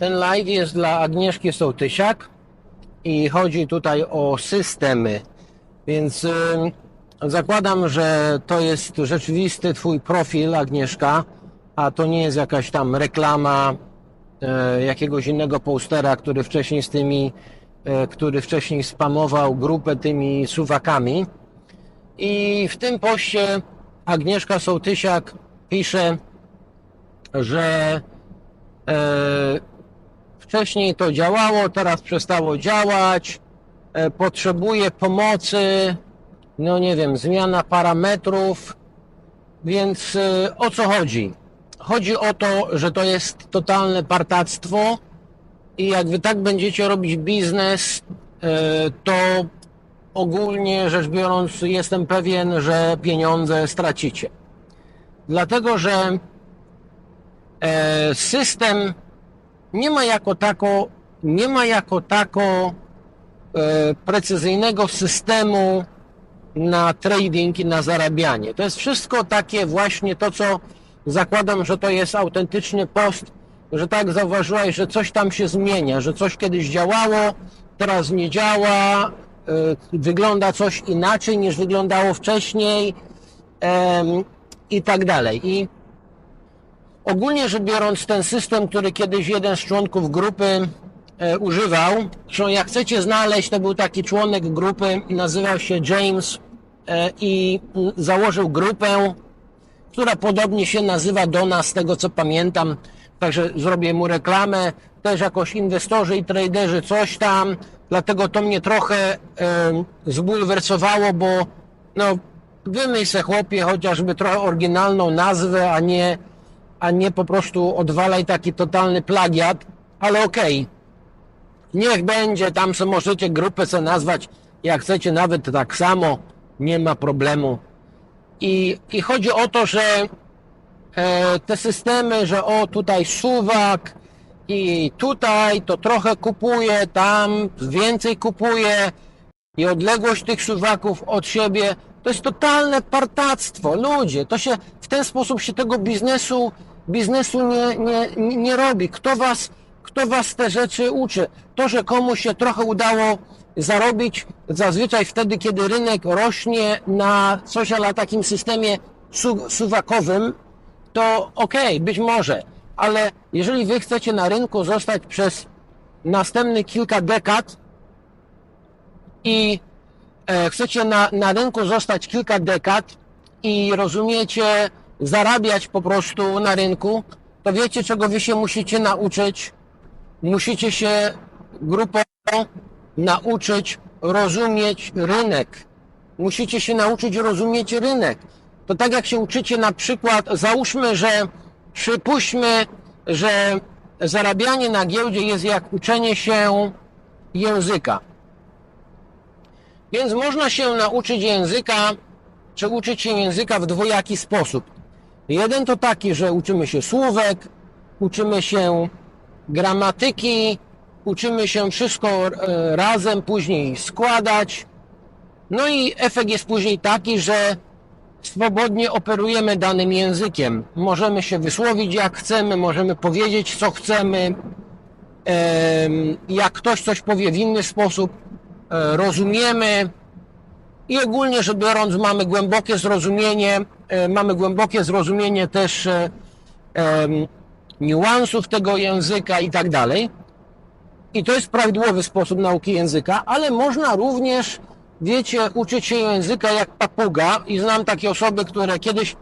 Ten live jest dla Agnieszki Sołtysiak i chodzi tutaj o systemy. Więc zakładam, że to jest rzeczywisty Twój profil, Agnieszka, a to nie jest jakaś tam reklama e, jakiegoś innego postera, który wcześniej z tymi, e, który wcześniej spamował grupę tymi suwakami. I w tym poście Agnieszka Sołtysiak pisze, że e, wcześniej to działało, teraz przestało działać, e, potrzebuje pomocy, no nie wiem, zmiana parametrów, więc e, o co chodzi? Chodzi o to, że to jest totalne partactwo i jak wy tak będziecie robić biznes, e, to ogólnie rzecz biorąc jestem pewien, że pieniądze stracicie. Dlatego, że system nie ma jako tako, nie ma jako tako e, precyzyjnego systemu na trading i na zarabianie. To jest wszystko takie właśnie to, co zakładam, że to jest autentyczny post, że tak zauważyłeś, że coś tam się zmienia, że coś kiedyś działało, teraz nie działa, e, wygląda coś inaczej niż wyglądało wcześniej i tak dalej. I Ogólnie rzecz biorąc, ten system, który kiedyś jeden z członków grupy e, używał, zresztą jak chcecie znaleźć, to był taki członek grupy, nazywał się James e, i założył grupę, która podobnie się nazywa do nas, z tego co pamiętam, także zrobię mu reklamę, też jakoś inwestorzy i traderzy coś tam, dlatego to mnie trochę e, zbulwersowało, bo no wymyśl chłopie chociażby trochę oryginalną nazwę, a nie a nie po prostu odwalaj taki totalny plagiat, ale okej. Niech będzie, tam sobie możecie grupę sobie nazwać, jak chcecie nawet tak samo, nie ma problemu. I, i chodzi o to, że e, te systemy, że o tutaj suwak i tutaj to trochę kupuje, tam więcej kupuje i odległość tych suwaków od siebie to jest totalne partactwo. Ludzie, to się w ten sposób się tego biznesu biznesu nie, nie, nie robi. Kto was, kto was te rzeczy uczy? To, że komuś się trochę udało zarobić zazwyczaj wtedy, kiedy rynek rośnie na coś ale takim systemie su suwakowym, to okej, okay, być może, ale jeżeli wy chcecie na rynku zostać przez następne kilka dekad i e, chcecie na, na rynku zostać kilka dekad i rozumiecie zarabiać po prostu na rynku, to wiecie czego wy się musicie nauczyć? Musicie się grupowo nauczyć rozumieć rynek. Musicie się nauczyć rozumieć rynek. To tak jak się uczycie na przykład, załóżmy, że przypuśćmy, że zarabianie na giełdzie jest jak uczenie się języka. Więc można się nauczyć języka, czy uczyć się języka w dwojaki sposób. Jeden to taki, że uczymy się słówek, uczymy się gramatyki, uczymy się wszystko e, razem później składać. No i efekt jest później taki, że swobodnie operujemy danym językiem. Możemy się wysłowić jak chcemy, możemy powiedzieć co chcemy. Jak ktoś coś powie w inny sposób, e, rozumiemy i ogólnie rzecz biorąc mamy głębokie zrozumienie, e, mamy głębokie zrozumienie też e, niuansów tego języka i tak dalej. I to jest prawidłowy sposób nauki języka, ale można również, wiecie, uczyć się języka jak papuga i znam takie osoby, które kiedyś,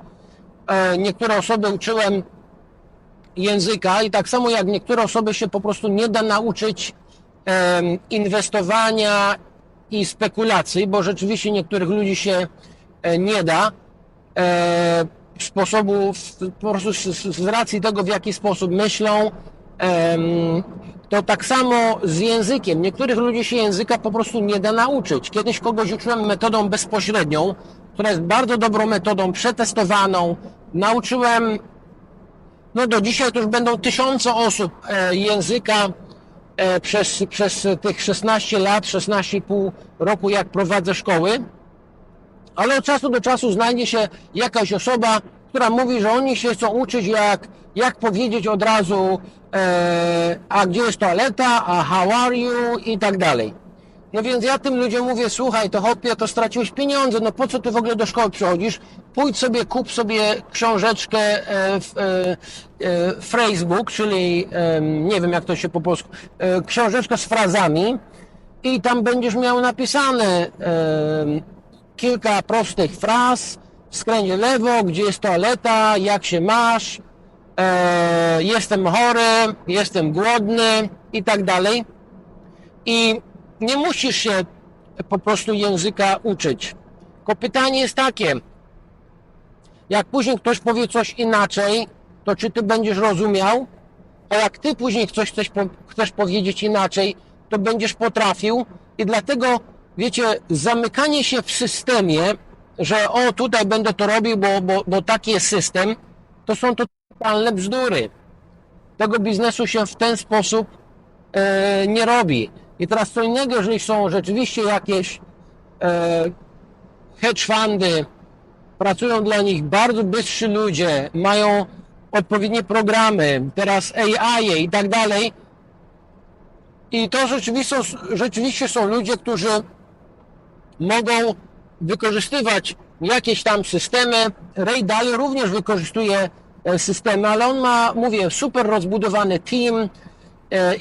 e, niektóre osoby uczyłem języka i tak samo jak niektóre osoby się po prostu nie da nauczyć inwestowania i spekulacji, bo rzeczywiście niektórych ludzi się e, nie da e, sposobu, po prostu z, racji tego, w jaki sposób myślą, to tak samo z językiem. Niektórych ludzi się języka po prostu nie da nauczyć. Kiedyś kogoś uczyłem metodą bezpośrednią, która jest bardzo dobrą metodą, przetestowaną. Nauczyłem, no do dzisiaj to już będą tysiące osób e, języka przez, przez tych 16 lat, 16,5 roku, jak prowadzę szkoły, ale od czasu do czasu znajdzie się jakaś osoba, która mówi, że oni się chcą uczyć, jak, jak powiedzieć od razu, e, a gdzie jest toaleta, a how are you i tak dalej. No więc ja tym ludziom mówię, słuchaj, to hopie, to straciłeś pieniądze, no po co ty w ogóle do szkoły przychodzisz? Pójdź sobie, kup sobie książeczkę e, e, e, Facebook, czyli nie wiem jak to się po polsku, e, książeczkę z frazami i tam będziesz miał napisane kilka prostych fraz, skręć lewo, gdzie jest toaleta, jak się masz, e, jestem chory, jestem głodny i tak dalej. I nie musisz się po prostu języka uczyć. Tylko pytanie jest takie, jak później ktoś powie coś inaczej, to czy ty będziesz rozumiał? A jak ty później coś chcesz, chcesz powiedzieć inaczej, to będziesz potrafił i dlatego, wiecie, zamykanie się w systemie, że o, tutaj będę to robił, bo, bo, bo taki jest system, to są totalne bzdury. Tego biznesu się w ten sposób e, nie robi. I teraz co innego, jeżeli są rzeczywiście jakieś e, hedge fundy, pracują dla nich bardzo bystrzy ludzie, mają odpowiednie programy, teraz AI i tak dalej. I to rzeczywiście, rzeczywiście są ludzie, którzy mogą wykorzystywać jakieś tam systemy. Ray Dalio również wykorzystuje e, systemy, ale on ma, mówię, super rozbudowany team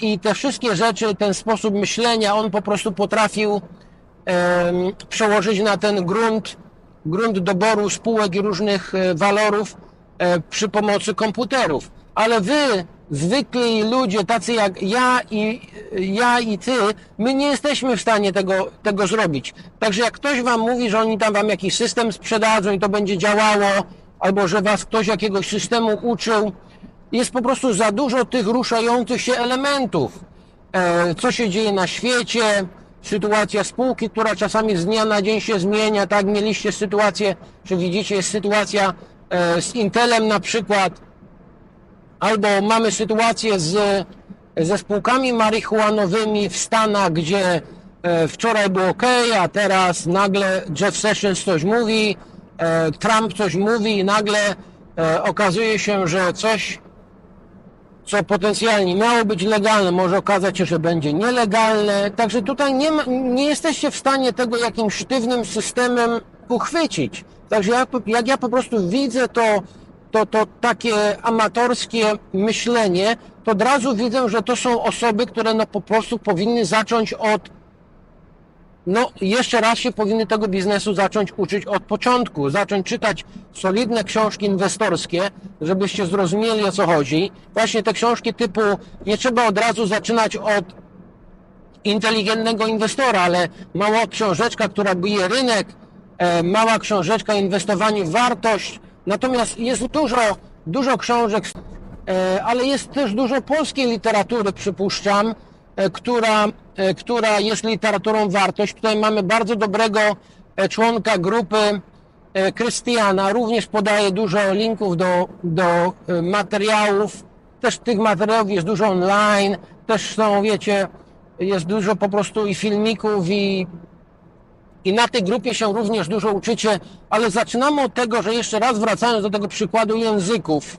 i te wszystkie rzeczy, ten sposób myślenia, on po prostu potrafił przełożyć na ten grunt, grunt doboru spółek i różnych e, walorów e, przy pomocy komputerów. Ale wy, zwykli ludzie, tacy jak ja i, ja i ty, my nie jesteśmy w stanie tego, tego zrobić. Także jak ktoś wam mówi, że oni tam wam jakiś system sprzedadzą i to będzie działało, albo że was ktoś jakiegoś systemu uczył, jest po prostu za dużo tych ruszających się elementów. E, co się dzieje na świecie, sytuacja spółki, która czasami z dnia na dzień się zmienia, tak mieliście sytuację, że widzicie, jest sytuacja e, z Intelem na przykład, albo mamy sytuację z, ze spółkami marihuanowymi w Stanach, gdzie e, wczoraj było ok, a teraz nagle Jeff Sessions coś mówi, Trump coś mówi i nagle okazuje się, że coś co potencjalnie miało być legalne, może okazać się, że będzie nielegalne. Także tutaj nie, ma, nie jesteście w stanie tego jakimś sztywnym systemem uchwycić. Także jak, jak ja po prostu widzę to, to, to takie amatorskie myślenie, to od razu widzę, że to są osoby, które no po prostu powinny zacząć od no jeszcze raz się powinny tego biznesu zacząć uczyć od początku, zacząć czytać solidne książki inwestorskie, żebyście zrozumieli o co chodzi. Właśnie te książki typu, nie trzeba od razu zaczynać od inteligentnego inwestora, ale mała książeczka, która bije rynek, e, mała książeczka o inwestowaniu w wartość. Natomiast jest dużo, dużo książek, e, ale jest też dużo polskiej literatury, przypuszczam, e, która, która jest literaturą wartość. Tutaj mamy bardzo dobrego e, członka grupy e, Krystiana, również podaje dużo linków do, do e, materiałów. Też tych materiałów jest dużo online, też są, wiecie, jest dużo po prostu i filmików i i na tej grupie się również dużo uczycie, ale zaczynamy od tego, że jeszcze raz wracając do tego przykładu języków,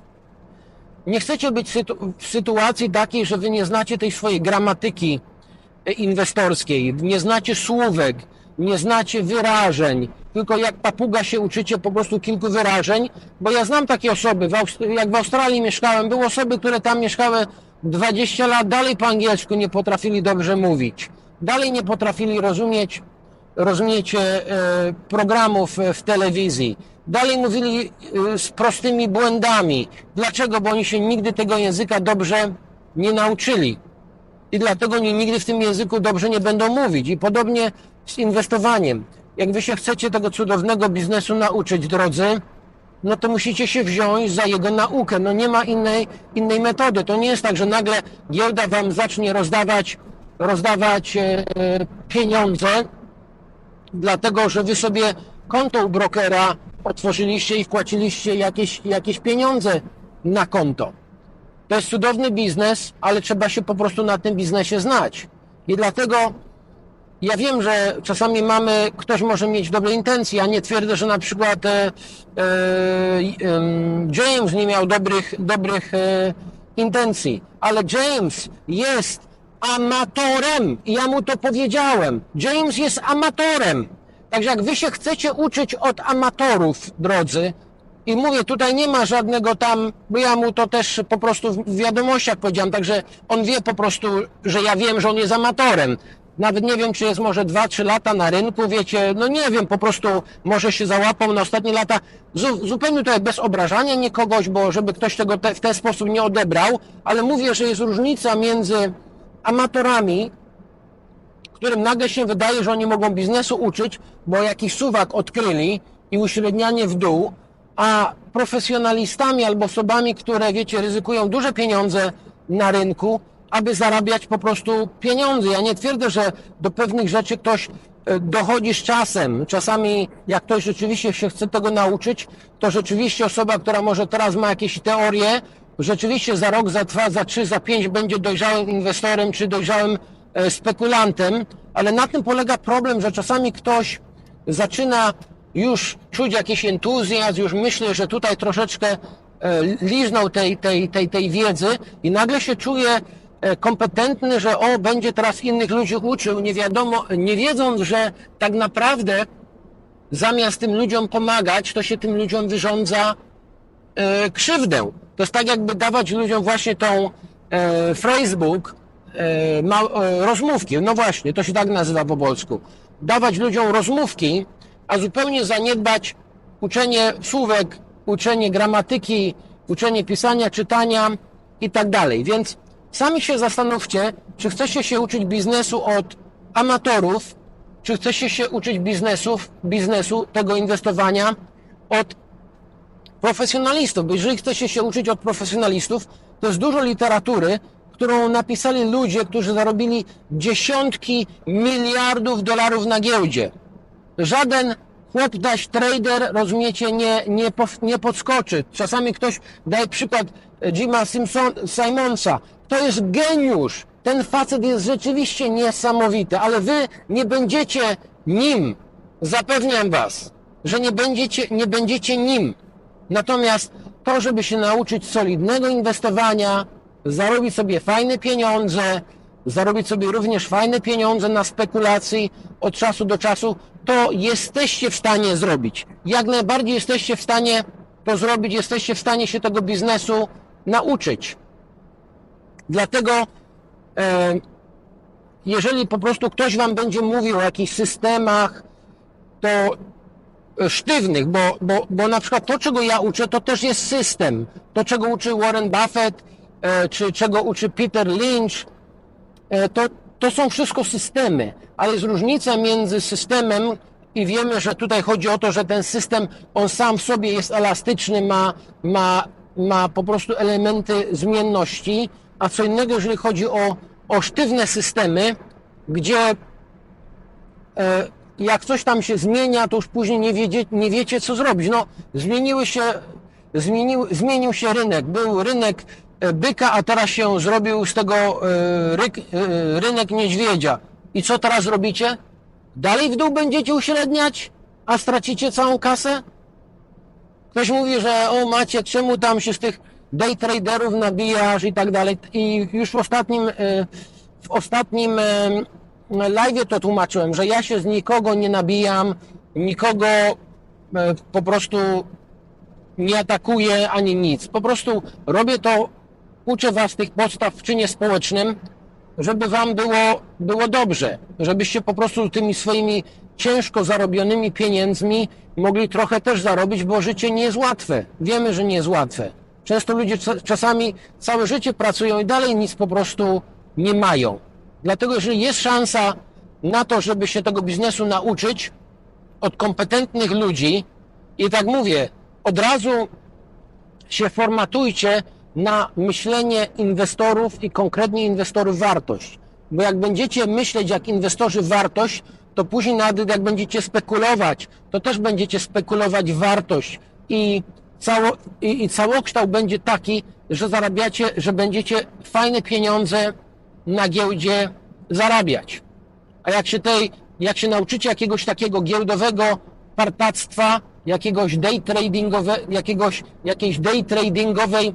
nie chcecie być w sytuacji takiej, że wy nie znacie tej swojej gramatyki. e, inwestorskiej, nie znacie słówek, nie znacie wyrażeń, tylko jak papuga się uczycie po prostu kilku wyrażeń, bo ja znam takie osoby, jak w Australii mieszkałem, były osoby, które tam mieszkały 20 lat, dalej po angielsku nie potrafili dobrze mówić, dalej nie potrafili rozumieć rozumiecie, e, programów e, w telewizji. Dalej mówili e, z prostymi błędami. Dlaczego? Bo oni się nigdy tego języka dobrze nie nauczyli. I dlatego oni nigdy w tym języku dobrze nie będą mówić. I podobnie z inwestowaniem. Jak wy się chcecie tego cudownego biznesu nauczyć, drodzy, no to musicie się wziąć za jego naukę. No nie ma innej, innej metody. To nie jest tak, że nagle giełda wam zacznie rozdawać, rozdawać e, pieniądze, dlatego że wy sobie konto u brokera otworzyliście i wpłaciliście jakieś, jakieś pieniądze na konto. To jest cudowny biznes, ale trzeba się po prostu na tym biznesie znać. I dlatego ja wiem, że czasami mamy, ktoś może mieć dobre intencje, ja nie twierdzę, że na przykład e, e, James nie miał dobrych, dobrych e, intencji, ale James jest amatorem i ja mu to powiedziałem. James jest amatorem. Także jak wy się chcecie uczyć od amatorów, drodzy, i mówię, tutaj nie ma żadnego tam, bo ja mu to też po prostu w wiadomościach powiedziałem, także on wie po prostu, że ja wiem, że on jest amatorem. Nawet nie wiem, czy jest może 2-3 lata na rynku, wiecie, no nie wiem, po prostu może się załapał na ostatnie lata, zu, zupełnie tutaj bez obrażania nikogoś, bo żeby ktoś tego te, w ten sposób nie odebrał, ale mówię, że jest różnica między amatorami, którym nagle się wydaje, że oni mogą biznesu uczyć, bo jakiś suwak odkryli i uśrednianie w dół, a profesjonalistami albo osobami, które, wiecie, ryzykują duże pieniądze na rynku, aby zarabiać po prostu pieniądze. Ja nie twierdzę, że do pewnych rzeczy ktoś e, dochodzi z czasem. Czasami, jak ktoś rzeczywiście się chce tego nauczyć, to rzeczywiście osoba, która może teraz ma jakieś teorie, rzeczywiście za rok, za dwa, za trzy, za pięć będzie dojrzałym inwestorem czy dojrzałym e, spekulantem, ale na tym polega problem, że czasami ktoś zaczyna już czuć jakiś entuzjazm, już myśli, że tutaj troszeczkę e, liznął tej, tej, tej, tej wiedzy i nagle się czuje kompetentny, że o, będzie teraz innych ludzi uczył, nie wiadomo, nie wiedząc, że tak naprawdę zamiast tym ludziom pomagać, to się tym ludziom wyrządza e, krzywdę. To jest tak, jakby dawać ludziom właśnie tą e, Facebook, e, ma, e, rozmówki. No właśnie, to się tak nazywa po polsku. Dawać ludziom rozmówki, a zupełnie zaniedbać uczenie słówek, uczenie gramatyki, uczenie pisania, czytania i tak dalej. Więc sami się zastanówcie, czy chcecie się uczyć biznesu od amatorów, czy chcecie się uczyć biznesów, biznesu, tego inwestowania od profesjonalistów, bo jeżeli chcecie się uczyć od profesjonalistów, to jest dużo literatury, którą napisali ludzie, którzy zarobili dziesiątki miliardów dolarów na giełdzie. Żaden chłop daś trader, rozumiecie, nie, nie, nie podskoczy. Czasami ktoś daje przykład Jima Simpson, Simonsa. To jest geniusz. Ten facet jest rzeczywiście niesamowity, ale wy nie będziecie nim. Zapewniam was, że nie będziecie, nie będziecie nim. Natomiast to, żeby się nauczyć solidnego inwestowania, zarobić sobie fajne pieniądze, zarobić sobie również fajne pieniądze na spekulacji od czasu do czasu, to jesteście w stanie zrobić. Jak najbardziej jesteście w stanie to zrobić, jesteście w stanie się tego biznesu nauczyć. Dlatego, e, jeżeli po prostu ktoś Wam będzie mówił o jakichś systemach, to e, sztywnych, bo, bo, bo na przykład to, czego ja uczę, to też jest system. To, czego uczy Warren Buffett, e, czy czego uczy Peter Lynch, to, to są wszystko systemy, ale jest różnica między systemem i wiemy, że tutaj chodzi o to, że ten system, on sam w sobie jest elastyczny, ma, ma, ma po prostu elementy zmienności, a co innego, jeżeli chodzi o, o sztywne systemy, gdzie e, jak coś tam się zmienia, to już później nie, wiedzie, nie wiecie, co zrobić. No, zmieniły się, zmienił, zmienił się rynek. Był rynek e, byka, a teraz się zrobił z tego e, ryk, e, rynek niedźwiedzia. I co teraz robicie? Dalej w dół będziecie uśredniać, a stracicie całą kasę? Ktoś mówi, że o Maciek, czemu tam się z tych day traderów nabijasz i tak dalej. I już w ostatnim, e, w ostatnim live to tłumaczyłem, że ja się z nikogo nie nabijam, nikogo e, po prostu nie atakuję ani nic. Po prostu robię to, uczę was tych podstaw w czynie społecznym, żeby wam było, było dobrze, żebyście po prostu tymi swoimi ciężko zarobionymi pieniędzmi mogli trochę też zarobić, bo życie nie jest łatwe. Wiemy, że nie jest łatwe. Często ludzie cza- czasami całe życie pracują i dalej nic po prostu nie mają. Dlatego, jeżeli jest szansa na to, żeby się tego biznesu nauczyć od kompetentnych ludzi, i tak mówię, od razu się formatujcie na myślenie inwestorów i konkretnie inwestorów wartość. Bo jak będziecie myśleć jak inwestorzy wartość, to później nawet jak będziecie spekulować, to też będziecie spekulować wartość i, cało, i, i całokształt będzie taki, że zarabiacie, że będziecie fajne pieniądze na giełdzie zarabiać. A jak się tej, jak się nauczycie jakiegoś takiego giełdowego partactwa, jakiegoś day tradingowe, jakiegoś, jakiejś day tradingowej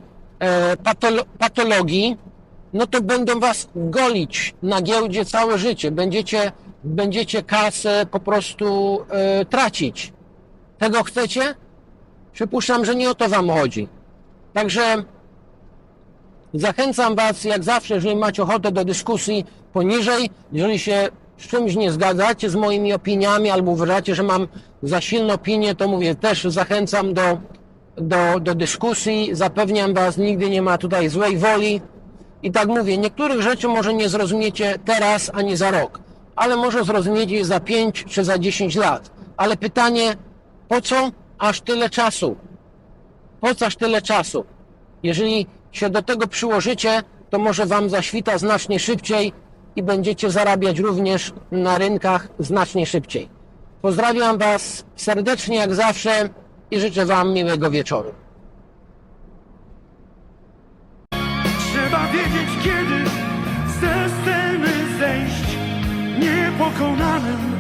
patolo, patologii, no to będą was golić na giełdzie całe życie. Będziecie, będziecie kasę po prostu e, tracić. Tego chcecie? Przypuszczam, że nie o to wam chodzi. Także zachęcam was, jak zawsze, jeżeli macie ochotę do dyskusji poniżej, jeżeli się z czymś nie zgadzacie z moimi opiniami albo uważacie, że mam za silne opinie, to mówię, też zachęcam do, do, do dyskusji. Zapewniam was, nigdy nie ma tutaj złej woli. I tak mówię, niektórych rzeczy może nie zrozumiecie teraz ani za rok, ale może zrozumiecie za 5 czy za 10 lat. Ale pytanie, po co aż tyle czasu? Po co aż tyle czasu? Jeżeli się do tego przyłożycie, to może wam zaświta znacznie szybciej i będziecie zarabiać również na rynkach znacznie szybciej. Pozdrawiam was serdecznie jak zawsze i życzę wam miłego wieczoru. Trzeba wiedzieć kiedy ze sceny zejść Niepokonanym